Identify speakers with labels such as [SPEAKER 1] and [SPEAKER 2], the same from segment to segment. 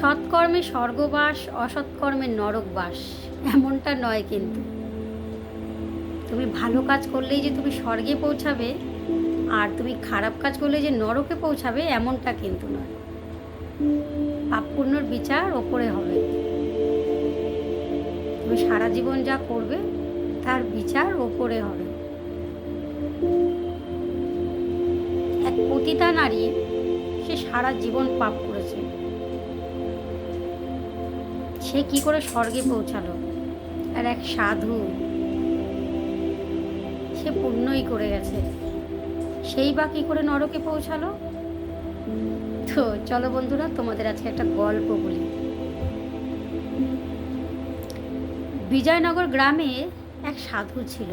[SPEAKER 1] সৎকর্মে স্বর্গবাস, অসৎকর্মে নরকবাস। এমনটা নয় কিন্তু। তুমি ভালো কাজ করলেই যে তুমি স্বর্গে পৌঁছাবে, আর তুমি খারাপ কাজ করলে যে নরকে পৌঁছাবে, এমনটা কিন্তু নয়। পাপ পুণ্যর বিচার ওপরে হবে। তুমি সারা জীবন যা করবে, তার বিচার ওপরে হবে। এক পতিতা নারী, সে সারা জীবন পাপ করেছে। সে কি করে স্বর্গে পৌঁছালো? আর এক সাধু সে পুণ্যই করে গেছে। সেই বা কি করে নরকে পৌঁছালো? তো চলো বন্ধুরা, তোমাদের আজকে একটা গল্প বলি। বিজয়নগর গ্রামে এক সাধু ছিল।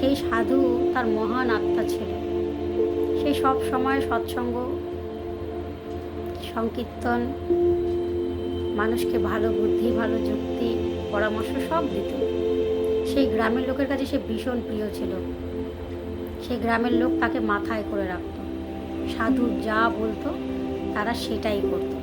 [SPEAKER 1] সেই সাধু তার মহান আত্মা ছিল। সে সব সময় সৎসঙ্গ, সংকীর্তন মানুষকে ভালো বুদ্ধি, ভালো যুক্তি, পরামর্শ সব দিত। সেই গ্রামের লোকের কাছে সে ভীষণ প্রিয় ছিল। সেই গ্রামের লোক তাকে মাথায় করে রাখত। সাধু যা বলতো, তারা সেটাই করত।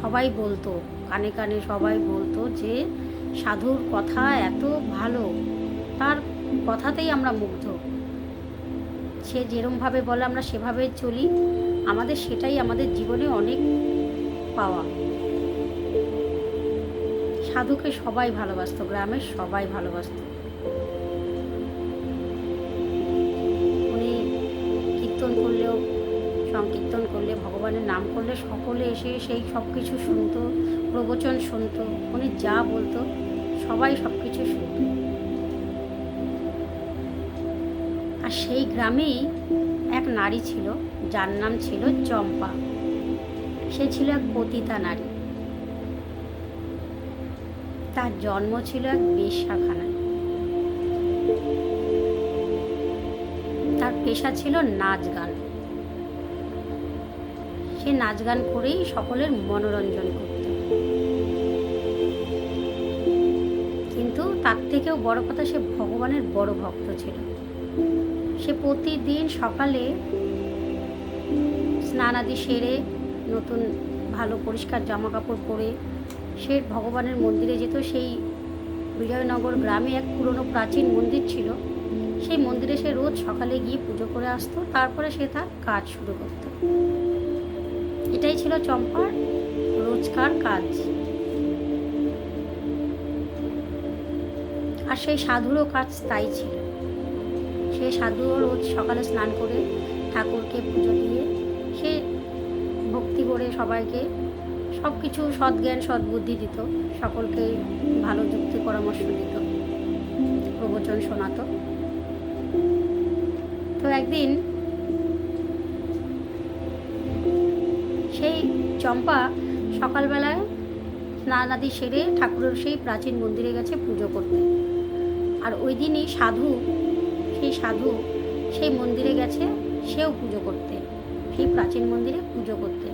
[SPEAKER 1] সবাই বলতো, কানে কানে সবাই বলতো যে, সাধুর কথা এত ভালো, তার কথাতেই আমরা মুগ্ধ। সে যেরমভাবে বলে আমরা সেভাবে চলি। আমাদের সেটাই আমাদের জীবনে অনেক পাওয়া। সাধুকে সবাই ভালোবাসতো, গ্রামের সবাই ভালোবাসতো। উনি কীর্তন করলেও, সংকীর্তন করলে, ভগবানের নাম করলে সকলে এসে সেই সব কিছু শুনতো, প্রবচন শুনত, উনি যা বলতো, সবাই সব কিছু শুনত। আর সেই গ্রামেই এক নারী ছিল, যার নাম ছিল চম্পা। সে ছিল এক পতিতা নারী। তার জন্ম ছিল এক বেশ্যাখানায়। তার পেশা ছিল নাচ গান। সে নাচ গান করেই সকলের মনোরঞ্জন করত। কিন্তু তার থেকেও বড় কথা সে ভগবানের বড় ভক্ত ছিল। সে প্রতিদিন সকালে স্নান আদি সেরে নতুন ভালো পরিষ্কার জামা কাপড় পরে সে ভগবানের মন্দিরে যেত। সেই বিজয়নগর গ্রামে এক পুরনো প্রাচীন মন্দির ছিল। সেই মন্দিরে সে রোজ সকালে গিয়ে পুজো করে আসতো, তারপরে সে তার কাজ শুরু করত। এটাই ছিল চম্পার রোজকার কাজ। আর সেই সাধুরও কাজ তাই ছিল। সে সাধুও রোজ সকালে স্নান করে ঠাকুরকে পুজো দিয়ে সবাইকে সব কিছু সদ্জ্ঞান, সদ্বুদ্ধি দিত, সকলকে ভালো যুক্তি, পরামর্শ দিত, প্রবচন শোনাতো। তো একদিন সেই চম্পা সকালবেলায় স্নান আদি সেরে ঠাকুরের সেই প্রাচীন মন্দিরে গেছে পুজো করতে। আর ওই দিনই সাধু, সেই সাধু সেই মন্দিরে গেছে, সেও পুজো করতে, সেই প্রাচীন মন্দিরে পুজো করতে।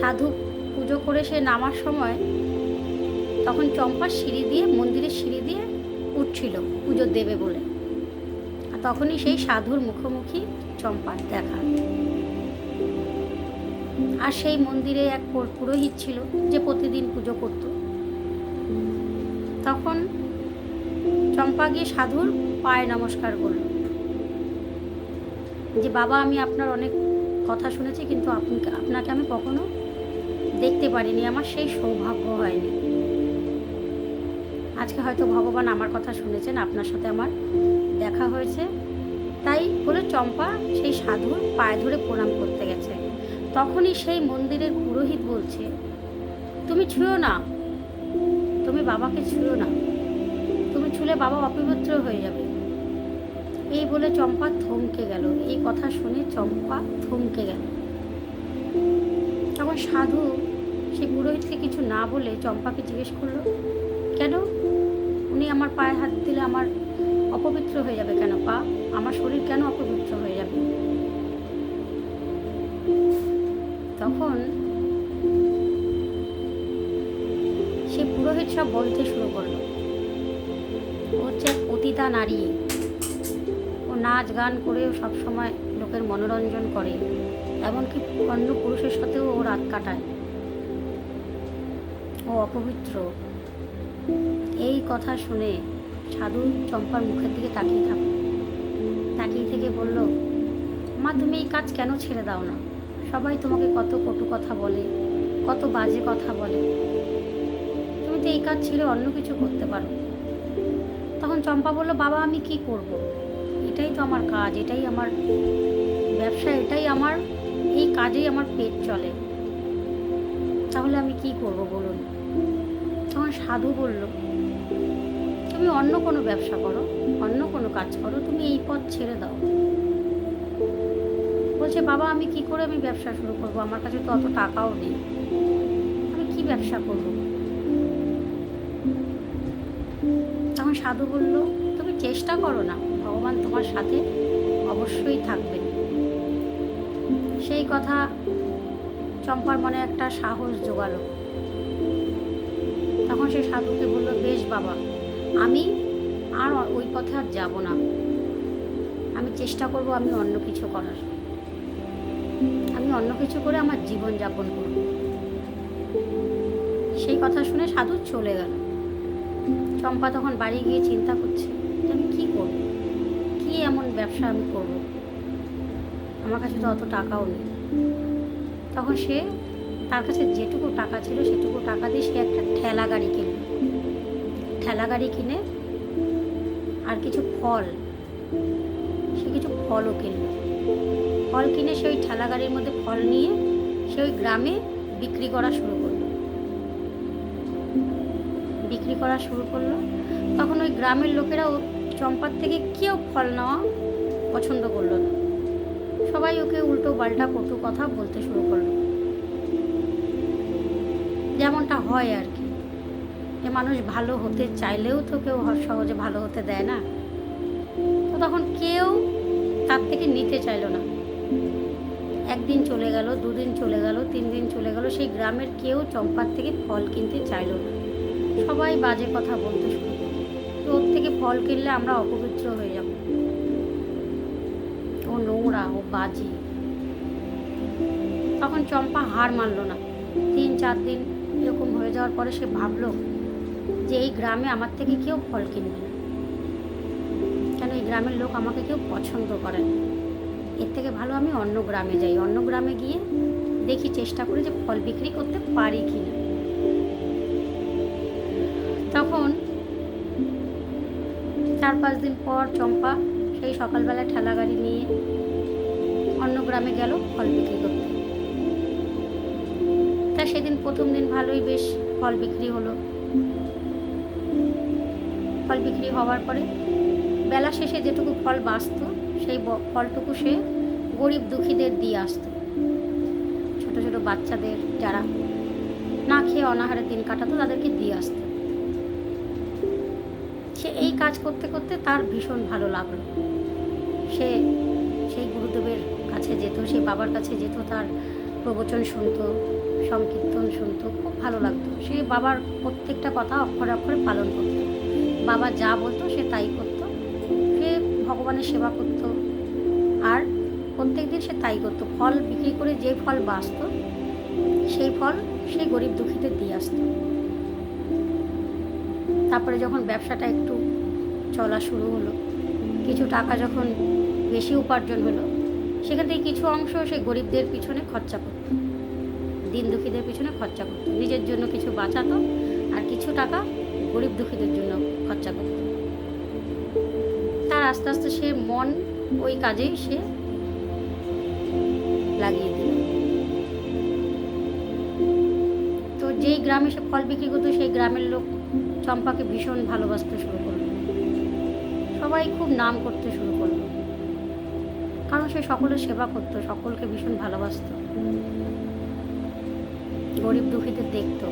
[SPEAKER 1] সাধু পুজো করে সে নামার সময় তখন চম্পা সিঁড়ি দিয়ে, মন্দিরের সিঁড়ি দিয়ে উঠছিল পুজো দেবে বলে। আর তখনই সেই সাধুর মুখোমুখি চম্পার দেখা। আর সেই মন্দিরে এক পুরোহিত ছিল যে প্রতিদিন পুজো করত। তখন চম্পা গিয়ে সাধুর পায়ে নমস্কার করল। যে, বাবা, আমি আপনার অনেক কথা শুনেছি, কিন্তু আপনি, আপনাকে আমি কখনো দেখতে পারিনি, আমার সেই সৌভাগ্য হয়নি। আজকে হয়তো ভগবান আমার কথা শুনেছেন, আপনার সাথে আমার দেখা হয়েছে। তাই বলে চম্পা সেই সাধুর পায়ে ধরে প্রণাম করতে গেছে। তখনই সেই মন্দিরের পুরোহিত বলছে, তুমি ছুঁয়ো না। তুমি বাবাকে ছুঁয়ো না। তুমি ছুলে বাবা অপবিত্র হয়ে যাবে। এই বলে চম্পা থমকে গেল। এই কথা শুনে চম্পা থমকে গেল। তখন সাধু সেই পুরোহিতকে কিছু না বলে চম্পাকে জিজ্ঞেস করল, কেন? উনি আমার পায়ে হাত দিলে আমার অপবিত্র হয়ে যাবে কেন, পা? আমার শরীর কেন অপবিত্র হয়ে যাবে? তখন সে পুরোহিত সব বলতে শুরু করল। হচ্ছে পতিতা নারী। ও নাচ গান করেও সবসময় লোক লোকের মনোরঞ্জন করে, এমনকি অন্য পুরুষের সাথেও ও রাত কাটায়। ও অপবিত্র। এই কথা শুনে সাধু চম্পার মুখের দিকে তাকিয়ে থাকো তাকিয়ে থেকে বলল, মা, তুমি এই কাজ কেন ছেড়ে দাও না? সবাই তোমাকে কত কটু কথা বলে, কত বাজে কথা বলে। তুমি তো এই কাজ ছেড়ে অন্য কিছু করতে পারো তখন চম্পা বলল, বাবা, আমি কি করব। এটাই তো আমার কাজ, এটাই আমার ব্যবসা, এটাই আমার, এই কাজেই আমার পেট চলে। তাহলে আমি কি করব বলুন? তখন সাধু বলল, তুমি অন্য কোনো ব্যবসা করো, অন্য কোনো কাজ করো, তুমি এই পথ ছেড়ে দাও। বলছে, বাবা, আমি কি করে আমি ব্যবসা শুরু করব? আমার কাছে তো অত টাকাও নেই। আমি কি ব্যবসা করব? তখন সাধু বলল, তুমি চেষ্টা করো না, ভগবান তোমার সাথে অবশ্যই থাকবেন সেই কথা চম্পার মনে একটা সাহস জোগালো। সে সাধুকে বলল, বেশ বাবা, আমি আর ওই পথে আর যাব না। আমি চেষ্টা করব আমি অন্য কিছু করার। আমি অন্য কিছু করে আমার জীবন যাপন করব। সেই কথা শুনে সাধু চলে গেল। চম্পা তখন বাড়ি গিয়ে চিন্তা করছে, যে আমি কী করব? কী এমন ব্যবসা আমি করব? আমার কাছে তো অত টাকাও নেই। তখন সে তার কাছে যেটুকু টাকা ছিল সেটুকু টাকা দিয়ে সে একটা ঠেলা গাড়ি কিনল ঠেলা গাড়ি কিনে আর কিছু ফল, সে কিছু ফলও কিনল। ফল কিনে সে ওই ঠেলা গাড়ির মধ্যে ফল নিয়ে সে ওই গ্রামে বিক্রি করা শুরু করল। বিক্রি করা শুরু করল। তখন ওই গ্রামের লোকেরা ও চম্পার থেকে কেউ ফল নেওয়া পছন্দ করল না। সবাই ওকে উল্টো পাল্টা কটু কথা বলতে শুরু করল। যেমনটা হয় আর কি। যে মানুষ ভালো হতে চাইলেও তো কেউ সহজে ভালো হতে দেয় না। তো তখন কেউ তার থেকে নিতে চাইলো না। একদিন চলে গেল, দুদিন চলে গেল তিন দিন চলে গেল, সেই গ্রামের কেউ চম্পার থেকে ফল কিনতে চাইলো না। সবাই বাজে কথা বলতে শুরু তো ওর থেকে ফল কিনলে আমরা অপবিত্র হয়ে যাব। ও নোংরা, ও বাজে। তখন চম্পা হার মানলো না। তিন, চার দিন এরকম হয়ে যাওয়ার পরে সে ভাবলো যে এই গ্রামে আমার থেকে কেউ ফল কিনবে না। কেন এই গ্রামের লোক আমাকে কেউ পছন্দ করে না? এর থেকে ভালো আমি অন্য গ্রামে যাই। অন্য গ্রামে গিয়ে দেখি চেষ্টা করি যে ফল বিক্রি করতে পারি কি না তখন চার পাঁচ দিন পর চম্পা সেই সকালবেলা ঠেলা গাড়ি নিয়ে অন্য গ্রামে গেল ফল বিক্রি করতে। সেদিন প্রথম দিন ভালোই বেশ ফল বিক্রি হলো। ফল বিক্রি হওয়ার পরে বেলা শেষে যেটুকু ফল বাঁচত, সেই ফলটুকু সে গরিব দুঃখীদের দিয়ে আসতো। ছোট ছোট বাচ্চাদের যারা না খেয়ে অনাহারে দিন কাটাতো, তাদেরকে দিয়ে আসতো। সে এই কাজ করতে করতে তার ভীষণ ভালো লাগল। সে সেই গুরুদেবের কাছে যেত সেই বাবার কাছে যেত, তার প্রবচন শুনতো। সংকীর্তন শুনতো, খুব ভালো লাগতো। সে বাবার প্রত্যেকটা কথা অক্ষরে অক্ষরে পালন করতো। বাবা যা বলতো সে তাই করতো। সে ভগবানের সেবা করতো। আর প্রত্যেক দিন সে তাই করতো। ফল বিক্রি করে যে ফল বাঁচতো, সেই ফল সেই গরিব দুঃখীদের দিয়ে আসতো। তারপরে যখন ব্যবসাটা একটু চলা শুরু হলো, কিছু টাকা যখন বেশি উপার্জন হলো, সেখান থেকে কিছু অংশ সে গরিবদের পিছনে খরচা করতো। দিন দুঃখীদের পিছনে খরচা করতো। নিজের জন্য কিছু বাঁচাতো আর কিছু টাকা গরিব দুঃখীদের জন্য খরচা করতো। তার আস্তে আস্তে সে মন ওই কাজেই সে লাগিয়ে দিল। তো যেই গ্রামে সে ফল বিক্রি করতো, সেই গ্রামের লোক চম্পাকে ভীষণ ভালোবাসতে শুরু করল। সবাই খুব নাম করতে শুরু করল। কারণ সে সকলের সেবা করতো, সকলকে ভীষণ ভালোবাসতো। গরিব দুঃখীদের দেখতো।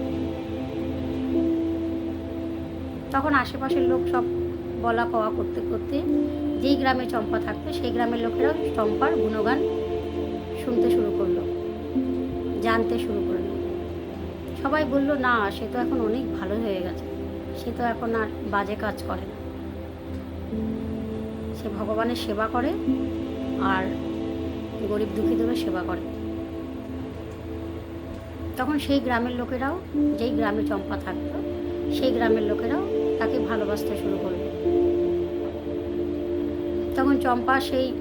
[SPEAKER 1] তখন আশেপাশের লোক সব বলা কওয়া করতে করতে যেই গ্রামে চম্পা থাকতো, সেই গ্রামের লোকেরাও চম্পার গুণগান শুনতে শুরু করল, জানতে শুরু করল। সবাই বলল, না, সে তো এখন অনেক ভালো হয়ে গেছে। সে তো এখন আর বাজে কাজ করে না। সে ভগবানের সেবা করে আর গরিব দুঃখীদেরও সেবা করে। তখন সেই গ্রামের লোকেরাও, যেই গ্রামে চম্পা থাকতো, সেই গ্রামের লোকেরাও তাকে ভালোবাসতে শুরু করল। তখন চম্পা সেই,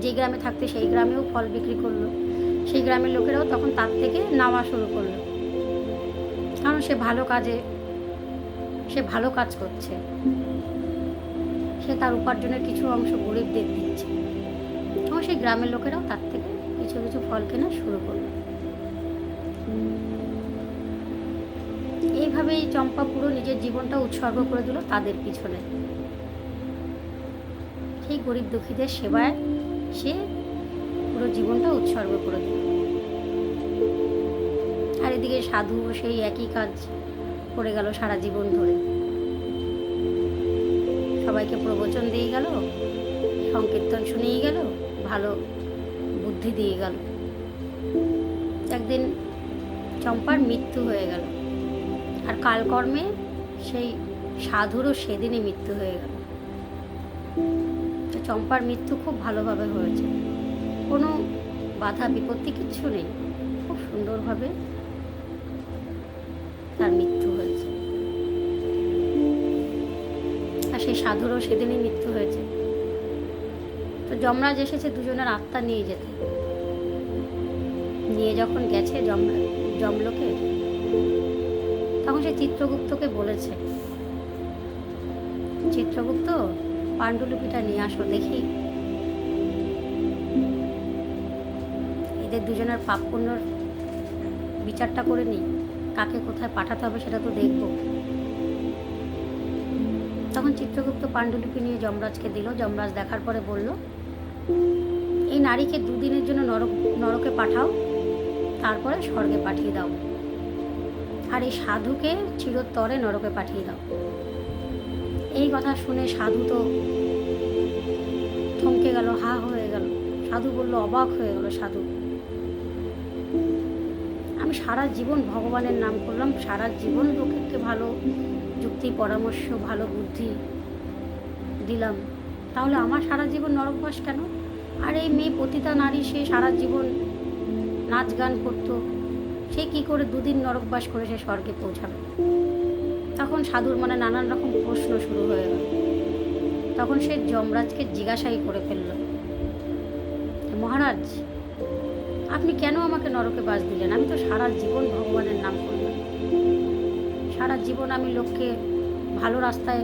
[SPEAKER 1] যে গ্রামে থাকতে সেই গ্রামেও ফল বিক্রি করল। সেই গ্রামের লোকেরাও তখন তার থেকে নামা শুরু করল। কারণ সে ভালো কাজে, সে ভালো কাজ করছে। সে তার উপার্জনের কিছু অংশ গরিবদের দিচ্ছে। এবং সেই গ্রামের লোকেরাও তার থেকে কিছু কিছু ফল কেনা শুরু করল। এইভাবেই চম্পা পুরো নিজের জীবনটা উৎসর্গ করে দিল তাদের পিছনে। সেই গরিব দুঃখীদের সেবায় সে পুরো জীবনটা উৎসর্গ করে দিল। আর এদিকে সাধু সেই একই কাজ করে গেল সারা জীবন ধরে। সবাইকে প্রবচন দিয়ে গেল, সংকীর্তন শুনিয়ে গেল, ভালো বুদ্ধি দিয়ে গেল। একদিন চম্পার মৃত্যু হয়ে গেল। আর কালকর্মে সেই সাধুরও সেদিনই মৃত্যু হয়ে গেল। চম্পার মৃত্যু খুব ভালোভাবে হয়েছে। কোনো বাধা বিপত্তি কিচ্ছু নেই। খুব সুন্দরভাবে তার মৃত্যু হয়েছে। আর সেই সাধুরও সেদিনই মৃত্যু হয়েছে। তো যমরাজ এসেছে দুজনের আত্মা নিয়ে যেতে। নিয়ে যখন গেছে যমরা যমলোকে তখন সে চিত্রগুপ্তকে বলেছে। চিত্রগুপ্ত, পাণ্ডুলিপিটা নিয়ে আসো, দেখি। এদের দুজনের পাপ পুণ্যর বিচারটা করে নিই কাকে কোথায় পাঠাতে হবে সেটা তো দেখব। তখন চিত্রগুপ্ত পাণ্ডুলিপি নিয়ে যমরাজকে দিল। যমরাজ দেখার পরে বলল, এই নারীকে দুদিনের জন্য নরক, নরকে পাঠাও, তারপরে স্বর্গে পাঠিয়ে দাও। আর এই সাধুকে চিরতরে নরকে পাঠিয়ে দাও। এই কথা শুনে সাধু তো থমকে গেল, হা হয়ে গেল। সাধু বলল, অবাক হয়ে গেল সাধু। আমি সারা জীবন ভগবানের নাম করলাম, সারা জীবন লোকেরকে ভালো যুক্তি, পরামর্শ, ভালো বুদ্ধি দিলাম। তাহলে আমার সারা জীবন নরকবাস কেন? আর এই মেয়ে পতিতা নারী সে সারা জীবন নাচ গান করতো সে কি করে দুদিন নরকবাস করে সে স্বর্গে পৌঁছাবে? তখন সাধুর মনে নানান রকম প্রশ্ন শুরু হয়ে গেল। তখন সে যমরাজকে জিজ্ঞাসাই করে ফেলল, মহারাজ, আপনি কেন আমাকে নরকে বাস দিলেন? আমি তো সারা জীবন ভগবানের নাম করলাম। সারা জীবন আমি লোককে ভালো রাস্তায়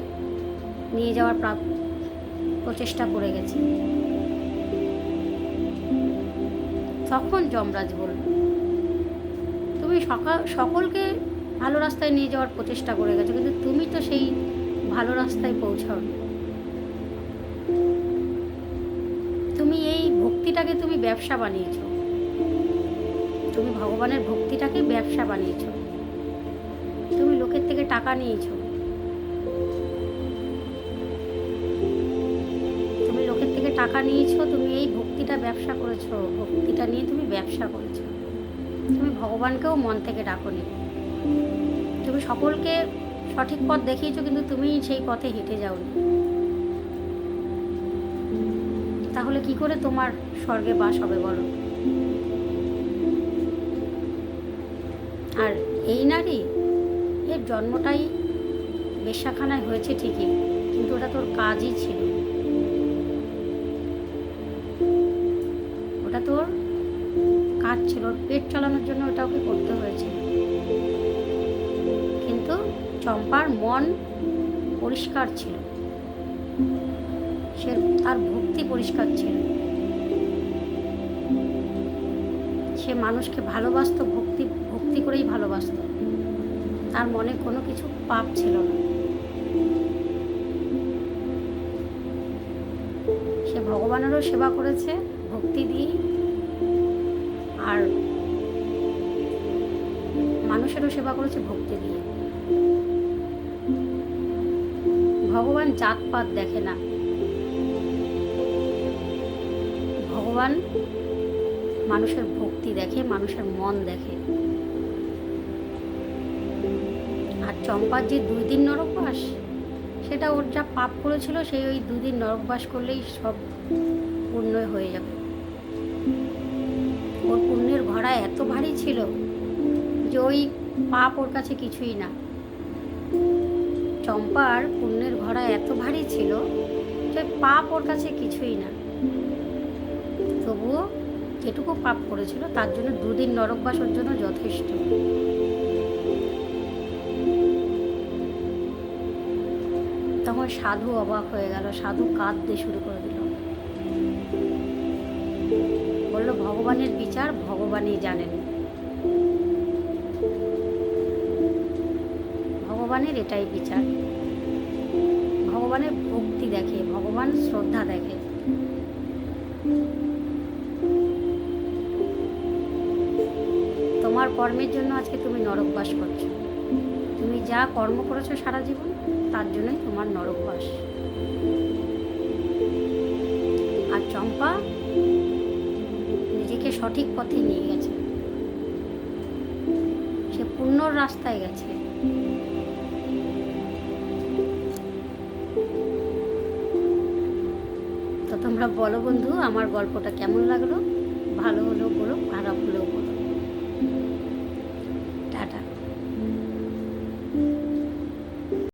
[SPEAKER 1] নিয়ে যাওয়ার প্রচেষ্টা করে গেছি। তখন যমরাজ বলল তুমি সকাল সকলকে ভালো রাস্তায় নিয়ে যাওয়ার প্রচেষ্টা করে গেছো, কিন্তু তুমি তো সেই ভালো রাস্তায় পৌঁছাও তুমি এই ভক্তিটাকে তুমি ব্যবসা বানিয়েছো। তুমি ভগবানের ভক্তিটাকে ব্যবসা বানিয়েছ। তুমি লোকের থেকে টাকা নিয়েছো। তুমি লোকের থেকে টাকা নিয়েছো, তুমি এই ভক্তিটা ব্যবসা করেছ, ভক্তিটা নিয়ে তুমি ব্যবসা করেছ। তুমি ভগবানকেও মন থেকে ডাকনি। তুমি সকলকে সঠিক পথ দেখিয়েছো, কিন্তু তুমি সেই পথে হেঁটে যাওনি। তাহলে কি করে তোমার স্বর্গে বাস হবে বলো? আর এই নারী, এর জন্মটাই বেশ্যাখানায় হয়েছে ঠিকই, কিন্তু ওটা তোর কাজই ছিল। ছিল, পেট চালানোর জন্য ওটা ওকে করতে হয়েছে। কিন্তু চম্পার মন পরিষ্কার ছিল। সে তার ভক্তি পরিষ্কার ছিল। সে মানুষকে ভালোবাসত, ভক্তি ভক্তি করেই ভালোবাসত। তার মনে কোনো কিছু পাপ ছিল না। সে ভগবানেরও সেবা করেছে, ভক্তি দিয়ে আর মানুষেরও সেবা করেছে ভক্তি দিয়ে। ভগবান জাতপাত দেখে না। ভগবান মানুষের ভক্তি দেখে, মানুষের মন দেখে। আর চম্পার যে দুই দিন নরকবাস, সেটা ওর যা পাপ করেছিল, সেই ওই দুদিন নরকবাস করলেই সব পূর্ণ হয়ে যাবে। ঘোড়া এত ভারী ছিল যে ওই পাপ ওর কাছে কিছুই না। চম্পার পুণ্যের ঘোড়া এত ভারী ছিল যে পাপ ওর কাছে কিছুই না। তবুও যেটুকু পাপ করেছিল তার জন্য দুদিন নরকবাস ওর জন্য যথেষ্ট। তখন সাধু অবাক হয়ে গেল, সাধু কাঁদতে শুরু করে দিল। ভগবানের বিচার ভগবানই জানেন। ভগবানের এটাই বিচার। ভগবানের ভক্তি দেখে, ভগবান শ্রদ্ধা দেখে। তোমার কর্মের জন্য আজকে তুমি নরকবাস করছ। তুমি যা কর্ম করেছ সারা জীবন, তার জন্যই তোমার নরকবাস। আর চম্পা নিজেকে সঠিক পথে নিয়ে গেছে। সে পূর্ণ রাস্তায় গেছে। তো তোমরা বলো বন্ধু, আমার গল্পটা কেমন লাগল? ভালো হলেও বলো, খারাপ হলেও